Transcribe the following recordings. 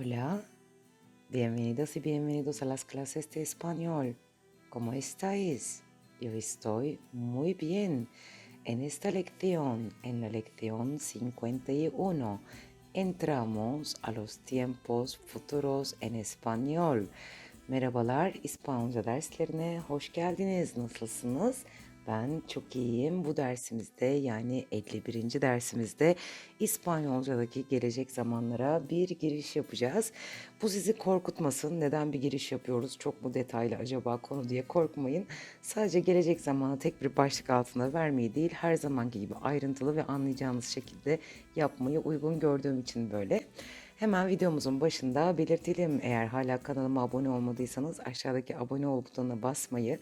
Hola, bienvenidos y bienvenidos a las clases de español. ¿Cómo estáis? Yo estoy muy bien. En esta lección, en la lección 51, entramos a los tiempos futuros en español. Merhabalar, İspanyolca derslerine hoş geldiniz. Nasılsınız? Ben çok iyiyim. Bu dersimizde yani 51. dersimizde İspanyolcadaki gelecek zamanlara bir giriş yapacağız. Bu sizi korkutmasın. Neden bir giriş yapıyoruz? Çok mu detaylı acaba konu diye korkmayın. Sadece gelecek zamanı tek bir başlık altında vermeyi değil, her zamanki gibi ayrıntılı ve anlayacağınız şekilde yapmayı uygun gördüğüm için böyle. Hemen videomuzun başında belirtelim. Eğer hala kanalıma abone olmadıysanız aşağıdaki abone ol butonuna basmayı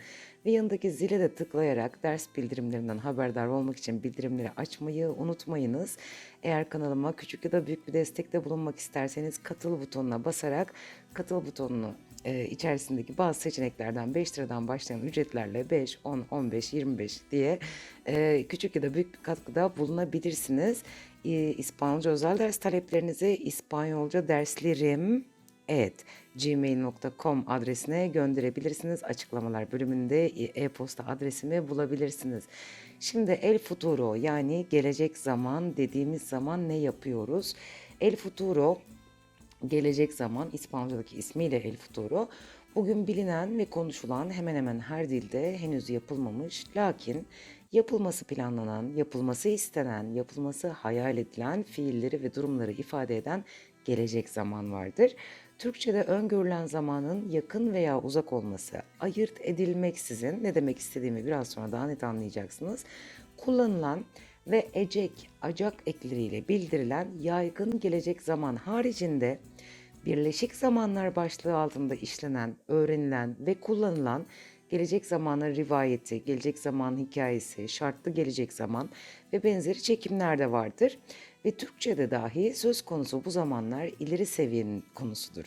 ve yanındaki zile de tıklayarak ders bildirimlerinden haberdar olmak için bildirimleri açmayı unutmayınız. Eğer kanalıma küçük ya da büyük bir destekte bulunmak isterseniz katıl butonuna basarak katıl butonunu e, içerisindeki bazı seçeneklerden 5 liradan başlayan ücretlerle 5, 10, 15, 25 diye e, küçük ya da büyük bir katkıda bulunabilirsiniz. E, İspanyolca özel ders taleplerinizi İspanyolca derslerim Evet, gmail.com adresine gönderebilirsiniz. Açıklamalar bölümünde e-posta adresimi bulabilirsiniz. Şimdi el futuro yani gelecek zaman dediğimiz zaman ne yapıyoruz? El futuro gelecek zaman İspanyolcadaki ismiyle El Futuro bugün bilinen ve konuşulan hemen hemen her dilde henüz yapılmamış lakin yapılması planlanan, yapılması istenen, yapılması hayal edilen fiilleri ve durumları ifade eden gelecek zaman vardır. Türkçe'de öngörülen zamanın yakın veya uzak olması, ayırt edilmeksizin ne demek istediğimi biraz sonra daha net anlayacaksınız. Kullanılan ve ecek, acak ekleriyle bildirilen yaygın gelecek zaman haricinde birleşik zamanlar başlığı altında işlenen, öğrenilen ve kullanılan gelecek zamanın rivayeti, gelecek zaman hikayesi, şartlı gelecek zaman ve benzeri çekimler de vardır. Ve Türkçe'de dahi söz konusu bu zamanlar ileri seviyenin konusudur.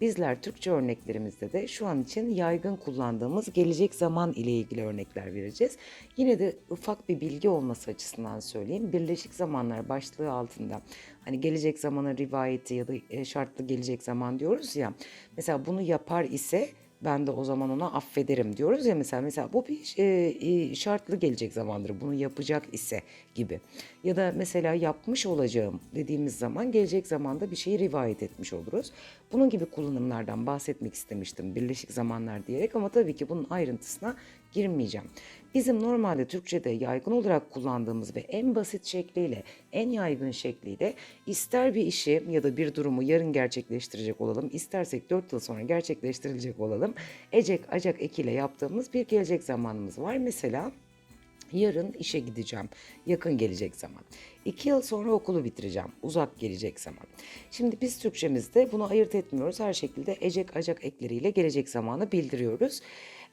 Bizler Türkçe örneklerimizde de şu an için yaygın kullandığımız gelecek zaman ile ilgili örnekler vereceğiz. Yine de ufak bir bilgi olması açısından söyleyeyim. Birleşik zamanlar başlığı altında hani gelecek zamanın rivayeti ya da e, şartlı gelecek zaman diyoruz ya. Mesela bunu yapar ise ben de o zaman ona affederim diyoruz ya mesela mesela bu bir e, şartlı gelecek zamandır bunu yapacak ise gibi ya da mesela yapmış olacağım dediğimiz zaman gelecek zamanda bir şeyi rivayet etmiş oluruz. Bunun gibi kullanımlardan bahsetmek istemiştim birleşik zamanlar diyerek ama tabii ki bunun ayrıntısına girmeyeceğim. Bizim normalde Türkçe'de yaygın olarak kullandığımız ve en basit şekliyle, en yaygın şekliyle ister bir işi ya da bir durumu yarın gerçekleştirecek olalım, istersek 4 yıl sonra gerçekleştirilecek olalım, ecek acak ekiyle yaptığımız bir gelecek zamanımız var. Mesela Yarın işe gideceğim. Yakın gelecek zaman. İki yıl sonra okulu bitireceğim. Uzak gelecek zaman. Şimdi biz Türkçemizde bunu ayırt etmiyoruz. Her şekilde ecek acak ekleriyle gelecek zamanı bildiriyoruz.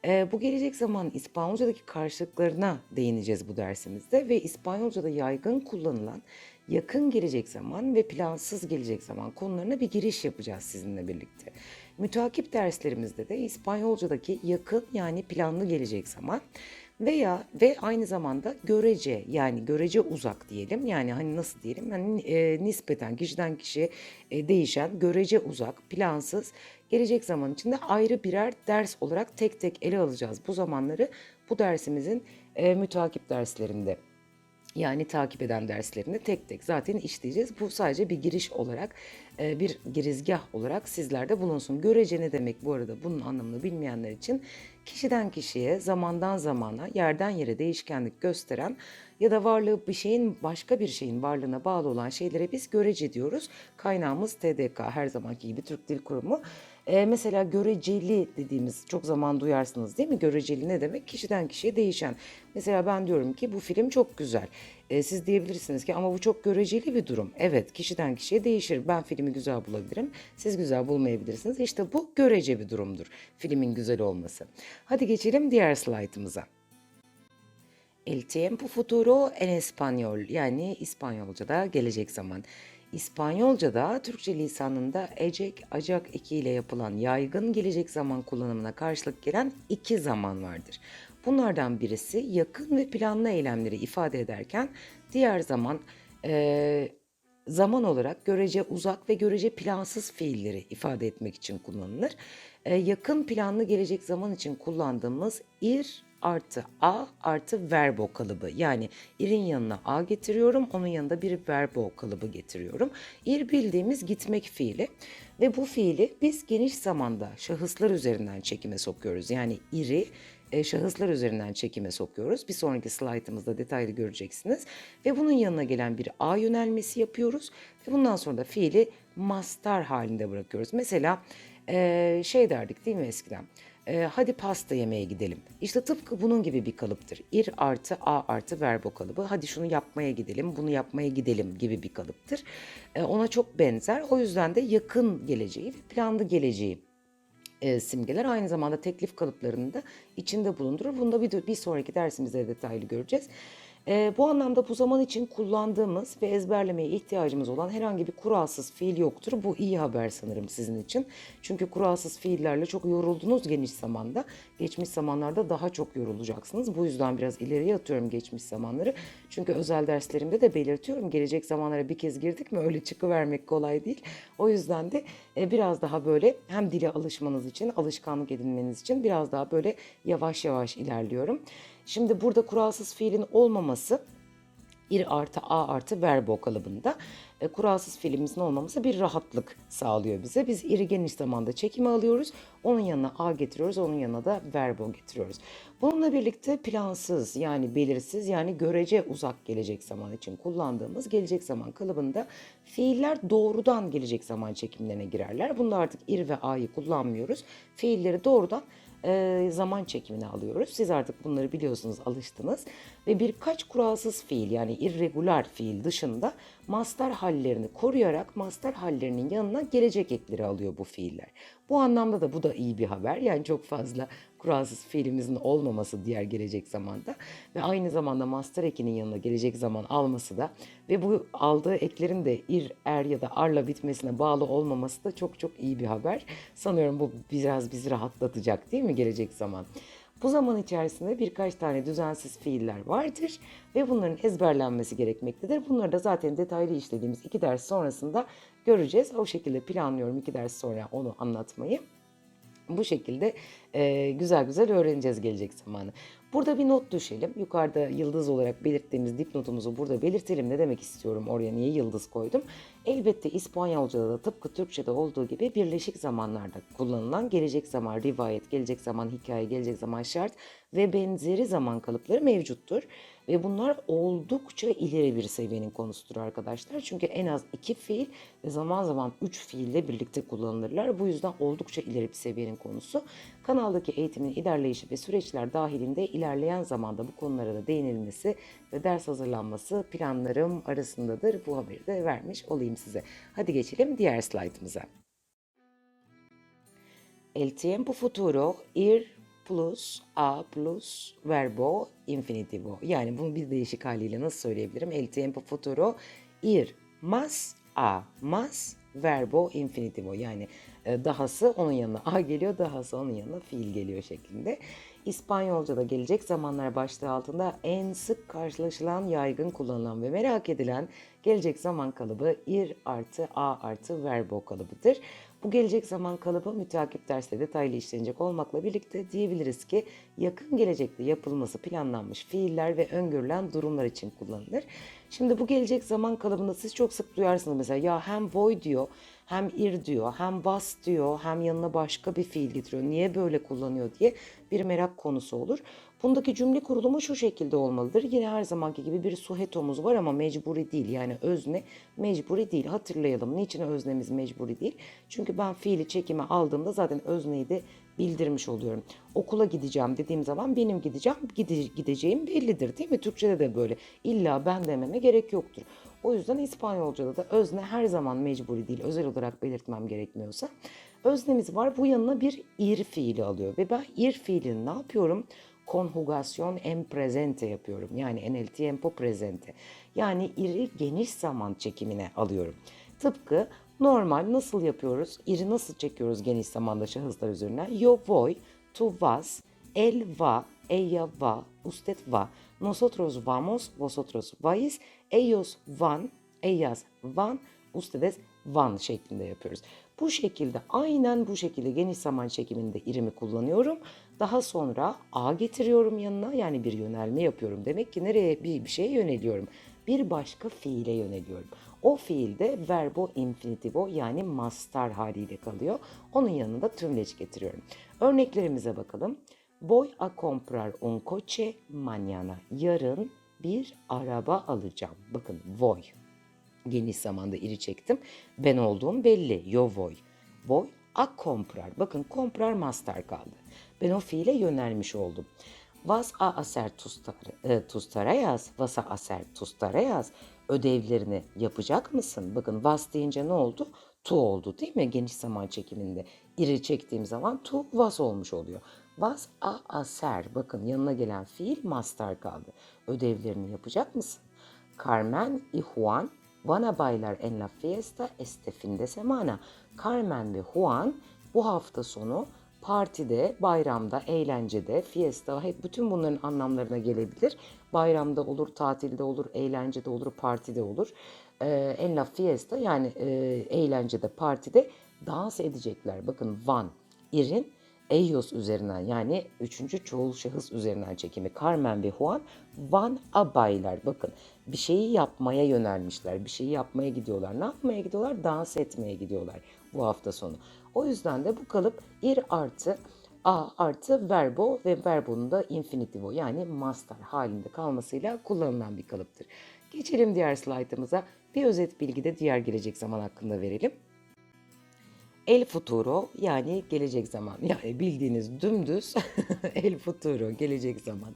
Ee, bu gelecek zaman İspanyolcadaki karşılıklarına değineceğiz bu dersimizde ve İspanyolcada yaygın kullanılan yakın gelecek zaman ve plansız gelecek zaman konularına bir giriş yapacağız sizinle birlikte. Mütakip derslerimizde de İspanyolcadaki yakın yani planlı gelecek zaman veya ve aynı zamanda görece yani görece uzak diyelim yani hani nasıl diyelim yani e, nispeten kişiden kişiye e, değişen görece uzak plansız gelecek zaman içinde ayrı birer ders olarak tek tek ele alacağız bu zamanları bu dersimizin e, mütakip derslerinde. Yani takip eden derslerini tek tek zaten işleyeceğiz. Bu sadece bir giriş olarak, e, bir girizgah olarak sizlerde bulunsun. Görece ne demek bu arada bunun anlamını bilmeyenler için kişiden kişiye, zamandan zamana, yerden yere değişkenlik gösteren ya da varlığı bir şeyin başka bir şeyin varlığına bağlı olan şeylere biz görece diyoruz. Kaynağımız TDK her zamanki gibi Türk Dil Kurumu. Ee, mesela göreceli dediğimiz çok zaman duyarsınız değil mi? Göreceli ne demek? Kişiden kişiye değişen. Mesela ben diyorum ki bu film çok güzel. Ee, siz diyebilirsiniz ki ama bu çok göreceli bir durum. Evet kişiden kişiye değişir. Ben filmi güzel bulabilirim. Siz güzel bulmayabilirsiniz. İşte bu görece bir durumdur. Filmin güzel olması. Hadi geçelim diğer slaytımıza. El tiempo futuro en español yani İspanyolca'da gelecek zaman. İspanyolca'da Türkçe lisanında ecek, acak ekiyle yapılan yaygın gelecek zaman kullanımına karşılık gelen iki zaman vardır. Bunlardan birisi yakın ve planlı eylemleri ifade ederken diğer zaman eee, zaman olarak görece uzak ve görece plansız fiilleri ifade etmek için kullanılır. Ee, yakın planlı gelecek zaman için kullandığımız ir artı a artı verbo kalıbı. Yani irin yanına a getiriyorum, onun yanında bir verbo kalıbı getiriyorum. Ir bildiğimiz gitmek fiili ve bu fiili biz geniş zamanda şahıslar üzerinden çekime sokuyoruz. Yani iri e, şahıslar üzerinden çekime sokuyoruz. Bir sonraki slaytımızda detaylı göreceksiniz. Ve bunun yanına gelen bir A yönelmesi yapıyoruz. Ve bundan sonra da fiili mastar halinde bırakıyoruz. Mesela e, şey derdik değil mi eskiden? E, hadi pasta yemeye gidelim. İşte tıpkı bunun gibi bir kalıptır. Ir artı A artı verbo kalıbı. Hadi şunu yapmaya gidelim, bunu yapmaya gidelim gibi bir kalıptır. E, ona çok benzer. O yüzden de yakın geleceği ve planlı geleceği e, simgeler aynı zamanda teklif kalıplarını da içinde bulundurur. Bunu da bir, bir sonraki dersimizde detaylı göreceğiz. E, bu anlamda bu zaman için kullandığımız ve ezberlemeye ihtiyacımız olan herhangi bir kuralsız fiil yoktur. Bu iyi haber sanırım sizin için. Çünkü kuralsız fiillerle çok yoruldunuz geniş zamanda. Geçmiş zamanlarda daha çok yorulacaksınız. Bu yüzden biraz ileriye atıyorum geçmiş zamanları. Çünkü özel derslerimde de belirtiyorum. Gelecek zamanlara bir kez girdik mi öyle çıkıvermek kolay değil. O yüzden de e, biraz daha böyle hem dile alışmanız için, alışkanlık edinmeniz için biraz daha böyle yavaş yavaş ilerliyorum. Şimdi burada kuralsız fiilin olmaması ir artı a artı verbo kalıbında e, kuralsız fiilimizin olmaması bir rahatlık sağlıyor bize. Biz iri geniş zamanda çekimi alıyoruz. Onun yanına a getiriyoruz. Onun yanına da verbo getiriyoruz. Bununla birlikte plansız yani belirsiz yani görece uzak gelecek zaman için kullandığımız gelecek zaman kalıbında fiiller doğrudan gelecek zaman çekimlerine girerler. Bunda artık ir ve a'yı kullanmıyoruz. Fiilleri doğrudan e, zaman çekimini alıyoruz. Siz artık bunları biliyorsunuz, alıştınız. Ve birkaç kuralsız fiil yani irregular fiil dışında master hallerini koruyarak master hallerinin yanına gelecek ekleri alıyor bu fiiller. Bu anlamda da bu da iyi bir haber. Yani çok fazla kuralsız fiilimizin olmaması diğer gelecek zamanda ve aynı zamanda master ekinin yanına gelecek zaman alması da ve bu aldığı eklerin de ir, er ya da arla bitmesine bağlı olmaması da çok çok iyi bir haber. Sanıyorum bu biraz bizi rahatlatacak değil mi gelecek zaman? Bu zaman içerisinde birkaç tane düzensiz fiiller vardır ve bunların ezberlenmesi gerekmektedir. Bunları da zaten detaylı işlediğimiz iki ders sonrasında göreceğiz. O şekilde planlıyorum iki ders sonra onu anlatmayı. Bu şekilde e, güzel güzel öğreneceğiz gelecek zamanı. Burada bir not düşelim. Yukarıda yıldız olarak belirttiğimiz dipnotumuzu burada belirtelim. Ne demek istiyorum oraya niye yıldız koydum? Elbette İspanyolca'da da tıpkı Türkçe'de olduğu gibi birleşik zamanlarda kullanılan gelecek zaman rivayet, gelecek zaman hikaye, gelecek zaman şart ve benzeri zaman kalıpları mevcuttur. Ve bunlar oldukça ileri bir seviyenin konusudur arkadaşlar. Çünkü en az iki fiil ve zaman zaman üç fiille birlikte kullanılırlar. Bu yüzden oldukça ileri bir seviyenin konusu. Kanaldaki eğitimin ilerleyişi ve süreçler dahilinde ilerleyen zamanda bu konulara da değinilmesi ve ders hazırlanması planlarım arasındadır. Bu haberi de vermiş olayım size. Hadi geçelim diğer slaytımıza. El tiempo futuro ir plus a plus verbo infinitivo. Yani bunu bir değişik haliyle nasıl söyleyebilirim? El tiempo futuro ir más a más verbo infinitivo. Yani e, dahası onun yanına a geliyor, dahası onun yanına fiil geliyor şeklinde. İspanyolca'da gelecek zamanlar başlığı altında en sık karşılaşılan, yaygın kullanılan ve merak edilen gelecek zaman kalıbı ir artı a artı verbo kalıbıdır. Bu gelecek zaman kalıbı müteakip derste detaylı işlenecek olmakla birlikte diyebiliriz ki yakın gelecekte yapılması planlanmış fiiller ve öngörülen durumlar için kullanılır. Şimdi bu gelecek zaman kalıbını siz çok sık duyarsınız mesela ya hem voy diyor hem ir diyor hem was diyor hem yanına başka bir fiil getiriyor. Niye böyle kullanıyor diye bir merak konusu olur. Bundaki cümle kurulumu şu şekilde olmalıdır. Yine her zamanki gibi bir suhetomuz var ama mecburi değil. Yani özne mecburi değil. Hatırlayalım. Niçin öznemiz mecburi değil? Çünkü ben fiili çekime aldığımda zaten özneyi de bildirmiş oluyorum. Okula gideceğim dediğim zaman benim gideceğim, gide, gideceğim bellidir değil mi? Türkçede de böyle. İlla ben dememe gerek yoktur. O yüzden İspanyolca'da da özne her zaman mecburi değil. Özel olarak belirtmem gerekmiyorsa. Öznemiz var. Bu yanına bir ir fiili alıyor. Ve ben ir fiilini ne yapıyorum? Konjugasyon en presente yapıyorum. Yani en el tiempo presente. Yani iri geniş zaman çekimine alıyorum. Tıpkı normal nasıl yapıyoruz? İri nasıl çekiyoruz geniş zamanda şahıslar üzerine? Yo voy, tu vas, él va, ella va, usted va, nosotros vamos, vosotros vais, ellos van, Ellas van, ustedes van şeklinde yapıyoruz. Bu şekilde aynen bu şekilde geniş zaman çekiminde irimi kullanıyorum. Daha sonra a getiriyorum yanına yani bir yönelme yapıyorum. Demek ki nereye bir, bir şeye yöneliyorum. Bir başka fiile yöneliyorum. O fiilde verbo infinitivo yani mastar haliyle kalıyor. Onun yanında tümleç getiriyorum. Örneklerimize bakalım. Voy a comprar un coche mañana. Yarın bir araba alacağım. Bakın voy. Geniş zamanda iri çektim. Ben olduğum belli. Yo voy. Voy a comprar. Bakın comprar master kaldı. Ben o fiile yönelmiş oldum. Vas a hacer tus, tar- e, vas a hacer tus tareas. Ödevlerini yapacak mısın? Bakın vas deyince ne oldu? Tu oldu değil mi? Geniş zaman çekiminde. İri çektiğim zaman tu vas olmuş oluyor. Vas a hacer. Bakın yanına gelen fiil master kaldı. Ödevlerini yapacak mısın? Carmen y Juan van a bailar en la fiesta este fin de semana. Carmen ve Juan bu hafta sonu partide, bayramda, eğlencede, fiesta hep bütün bunların anlamlarına gelebilir. Bayramda olur, tatilde olur, eğlencede olur, partide olur. Ee, en la fiesta yani e, eğlencede, partide dans edecekler. Bakın van, irin Eyos üzerinden yani üçüncü çoğul şahıs üzerinden çekimi Carmen ve Juan Van Abaylar. Bakın bir şeyi yapmaya yönelmişler. Bir şeyi yapmaya gidiyorlar. Ne yapmaya gidiyorlar? Dans etmeye gidiyorlar bu hafta sonu. O yüzden de bu kalıp ir artı a artı verbo ve verbonun da infinitivo yani master halinde kalmasıyla kullanılan bir kalıptır. Geçelim diğer slaytımıza. Bir özet bilgi de diğer gelecek zaman hakkında verelim. El futuro yani gelecek zaman. Yani bildiğiniz dümdüz el futuro gelecek zaman.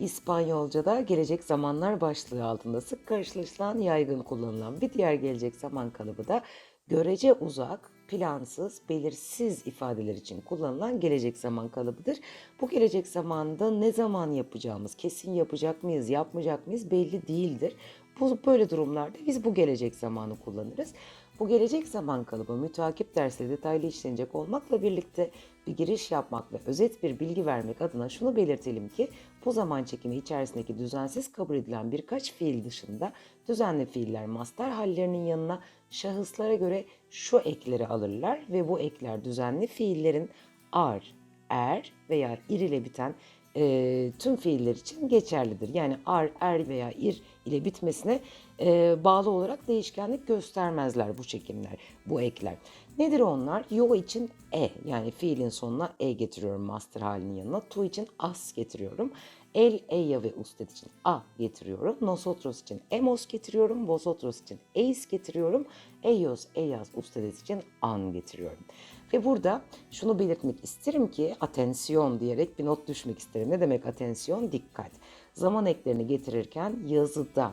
İspanyolca'da gelecek zamanlar başlığı altında sık karşılaşılan, yaygın kullanılan bir diğer gelecek zaman kalıbı da görece uzak, plansız, belirsiz ifadeler için kullanılan gelecek zaman kalıbıdır. Bu gelecek zamanda ne zaman yapacağımız, kesin yapacak mıyız, yapmayacak mıyız belli değildir. Bu böyle durumlarda biz bu gelecek zamanı kullanırız. Bu gelecek zaman kalıbı müteakip dersleri detaylı işlenecek olmakla birlikte bir giriş yapmak ve özet bir bilgi vermek adına şunu belirtelim ki bu zaman çekimi içerisindeki düzensiz kabul edilen birkaç fiil dışında düzenli fiiller master hallerinin yanına şahıslara göre şu ekleri alırlar ve bu ekler düzenli fiillerin ar, er veya ir ile biten e, tüm fiiller için geçerlidir. Yani ar, er veya ir ile bitmesine e, bağlı olarak değişkenlik göstermezler bu çekimler, bu ekler. Nedir onlar? Yo için e yani fiilin sonuna e getiriyorum master halinin yanına. Tu için as getiriyorum. El, ella ve usted için a getiriyorum. Nosotros için emos getiriyorum. Vosotros için eis getiriyorum. Ellos, ellas, ustedes için an getiriyorum. Ve burada şunu belirtmek isterim ki atensiyon diyerek bir not düşmek isterim. Ne demek atensiyon? Dikkat. Zaman eklerini getirirken yazıda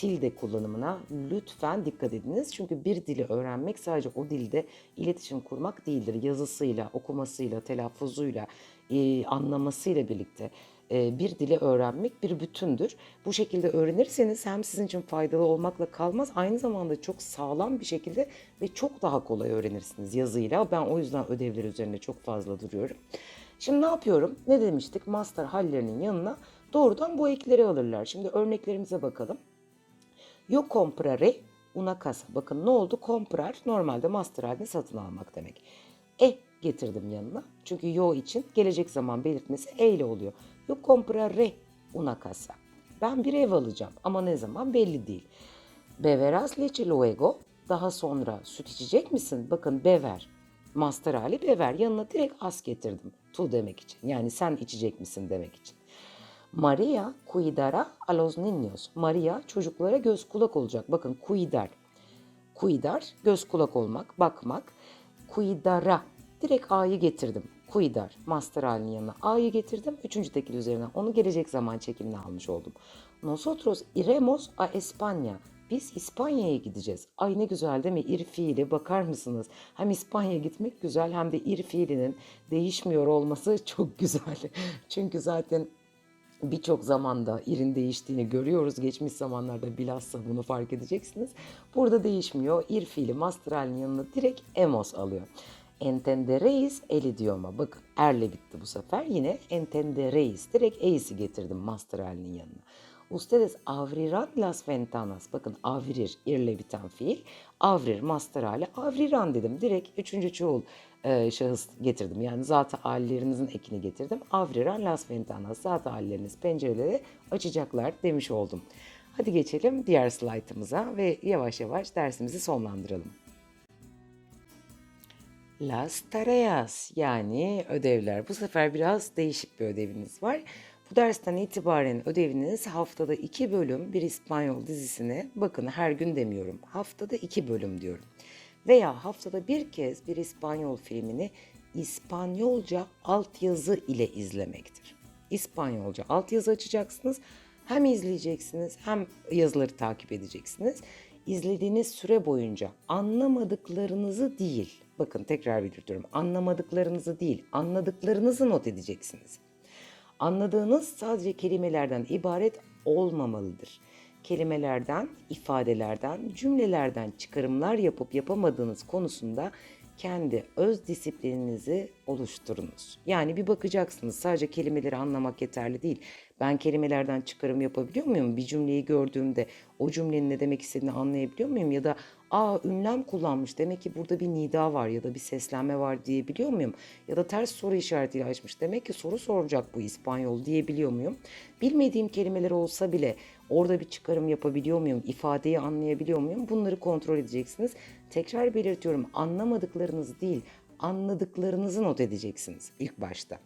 tilde kullanımına lütfen dikkat ediniz. Çünkü bir dili öğrenmek sadece o dilde iletişim kurmak değildir. Yazısıyla, okumasıyla, telaffuzuyla, e, anlamasıyla birlikte e, bir dili öğrenmek bir bütündür. Bu şekilde öğrenirseniz hem sizin için faydalı olmakla kalmaz aynı zamanda çok sağlam bir şekilde ve çok daha kolay öğrenirsiniz yazıyla. Ben o yüzden ödevler üzerinde çok fazla duruyorum. Şimdi ne yapıyorum? Ne demiştik? Master hallerinin yanına doğrudan bu ekleri alırlar. Şimdi örneklerimize bakalım. Yo compraré una casa. Bakın ne oldu? Comprar normalde master halini satın almak demek. E getirdim yanına. Çünkü yo için gelecek zaman belirtmesi e ile oluyor. Yo compraré una casa. Ben bir ev alacağım ama ne zaman belli değil. Beberás leche luego. Daha sonra süt içecek misin? Bakın bever. Master hali bever. Yanına direkt as getirdim. Tu demek için. Yani sen içecek misin demek için. Maria cuidará a los niños. Maria çocuklara göz kulak olacak. Bakın cuidar. Cuidar göz kulak olmak, bakmak. Cuidará. Direkt A'yı getirdim. Cuidar. Master halinin yanına A'yı getirdim. Üçüncü tekil üzerine onu gelecek zaman çekimine almış oldum. Nosotros iremos a España. Biz İspanya'ya gideceğiz. Ay ne güzel değil mi? İr fiili bakar mısınız? Hem İspanya'ya gitmek güzel hem de ir fiilinin değişmiyor olması çok güzel. Çünkü zaten birçok zamanda irin değiştiğini görüyoruz. Geçmiş zamanlarda bilhassa bunu fark edeceksiniz. Burada değişmiyor. Ir fiili master halinin yanına direkt emos alıyor. Entendereis el idioma. Bakın erle bitti bu sefer. Yine entendereis. Direkt eis'i getirdim master halinin yanına. Ustedes abrirán las ventanas. Bakın avrir, irle biten fiil. Avrir, master hali. Avrirán dedim. Direkt üçüncü çoğul e, şahıs getirdim. Yani zat hallerinizin ekini getirdim. Avrirán las ventanas. Zat halleriniz pencereleri açacaklar demiş oldum. Hadi geçelim diğer slaytımıza ve yavaş yavaş dersimizi sonlandıralım. Las tareas yani ödevler. Bu sefer biraz değişik bir ödevimiz var. Bu dersten itibaren ödeviniz haftada iki bölüm bir İspanyol dizisine bakın her gün demiyorum haftada iki bölüm diyorum. Veya haftada bir kez bir İspanyol filmini İspanyolca altyazı ile izlemektir. İspanyolca altyazı açacaksınız. Hem izleyeceksiniz hem yazıları takip edeceksiniz. İzlediğiniz süre boyunca anlamadıklarınızı değil, bakın tekrar belirtiyorum, anlamadıklarınızı değil, anladıklarınızı not edeceksiniz. Anladığınız sadece kelimelerden ibaret olmamalıdır. Kelimelerden, ifadelerden, cümlelerden çıkarımlar yapıp yapamadığınız konusunda kendi öz disiplininizi oluşturunuz. Yani bir bakacaksınız sadece kelimeleri anlamak yeterli değil. Ben kelimelerden çıkarım yapabiliyor muyum? Bir cümleyi gördüğümde o cümlenin ne demek istediğini anlayabiliyor muyum? Ya da aa ünlem kullanmış demek ki burada bir nida var ya da bir seslenme var diyebiliyor muyum? Ya da ters soru işaretiyle açmış demek ki soru soracak bu İspanyol diyebiliyor muyum? Bilmediğim kelimeler olsa bile orada bir çıkarım yapabiliyor muyum? İfadeyi anlayabiliyor muyum? Bunları kontrol edeceksiniz. Tekrar belirtiyorum anlamadıklarınız değil anladıklarınızı not edeceksiniz ilk başta.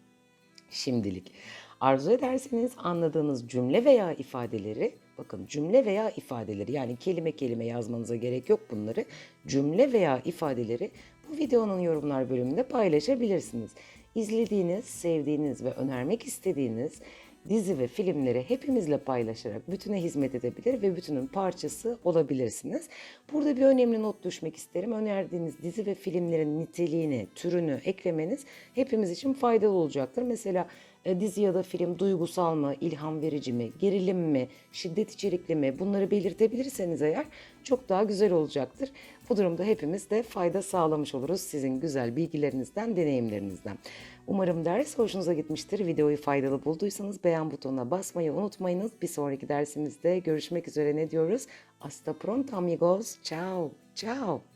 Şimdilik. Arzu ederseniz anladığınız cümle veya ifadeleri, bakın cümle veya ifadeleri yani kelime kelime yazmanıza gerek yok bunları. Cümle veya ifadeleri bu videonun yorumlar bölümünde paylaşabilirsiniz. İzlediğiniz, sevdiğiniz ve önermek istediğiniz dizi ve filmleri hepimizle paylaşarak bütüne hizmet edebilir ve bütünün parçası olabilirsiniz. Burada bir önemli not düşmek isterim. Önerdiğiniz dizi ve filmlerin niteliğini, türünü eklemeniz hepimiz için faydalı olacaktır. Mesela e, dizi ya da film duygusal mı, ilham verici mi, gerilim mi, şiddet içerikli mi bunları belirtebilirseniz eğer çok daha güzel olacaktır. Bu durumda hepimiz de fayda sağlamış oluruz sizin güzel bilgilerinizden, deneyimlerinizden. Umarım ders hoşunuza gitmiştir. Videoyu faydalı bulduysanız beğen butonuna basmayı unutmayınız. Bir sonraki dersimizde görüşmek üzere ne diyoruz? Hasta pronto amigos. Ciao. Ciao.